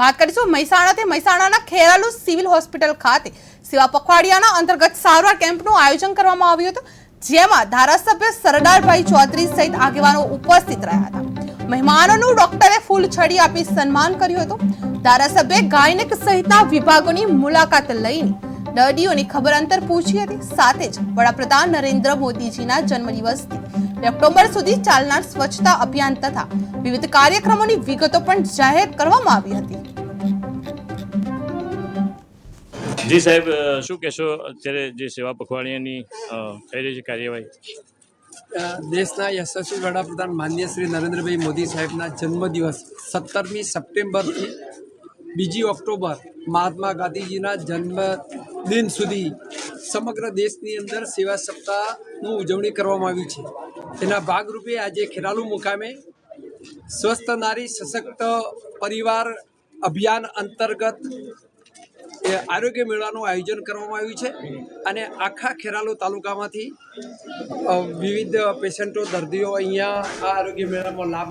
વાત કરીશું મહેસાણાથી. મહેસાણાના ખેરાલુ સિવિલ હોસ્પિટલ ખાતે સેવા પખવાડિયાના અંતર્ગત સારવાર કેમ્પનું આયોજન કરવામાં આવ્યું હતું, જેમાં ધારાસભ્ય સરદારભાઈ ચૌધરી સહિત આગેવાનો ઉપસ્થિત રહ્યા હતા. મહેમાનોનું ડોક્ટરે ફૂલ છડી આપી સન્માન કર્યું હતું. ધારાસભ્ય ગાયનેક સહિતના વિભાગોની મુલાકાત લઈને દર્દીઓની ખબર અંતર પૂછી હતી. સાથે જ વડાપ્રધાન નરેન્દ્ર મોદીજીના જન્મદિવસથી ઓક્ટોબર સુધી ચાલનાર સ્વચ્છતા અભિયાન તથા વિવિધ કાર્યક્રમોની વિગતો પણ જાહેર કરવામાં આવી હતી. જી સાહેબ શું કહેશો? અત્યારે જે સેવા પખવાડિયાની થઈ રહી છે કાર્યવાહી? દેશના યશસ્વી વડાપ્રધાન માનનીય શ્રી નરેન્દ્રભાઈ મોદી સાહેબના જન્મદિવસ સત્તરમી સપ્ટેમ્બરથી બીજી ઓક્ટોબર મહાત્મા ગાંધીજીના જન્મદિન સુધી સમગ્ર દેશની અંદર સેવા સપ્તાહનું ઉજવણી કરવામાં આવી છે. તેના ભાગરૂપે આજે ખેરાલુ મુકામે સ્વસ્થ નારી સશક્ત પરિવાર અભિયાન અંતર્ગત એ આરોગ્ય મેળાનું આયોજન કરવામાં આવ્યું છે અને આખા ખેરાલુ તાલુકામાંથી વિવિધ પેશન્ટો, દર્દીઓ અહીંયા આ આરોગ્ય મેળામાં લાભ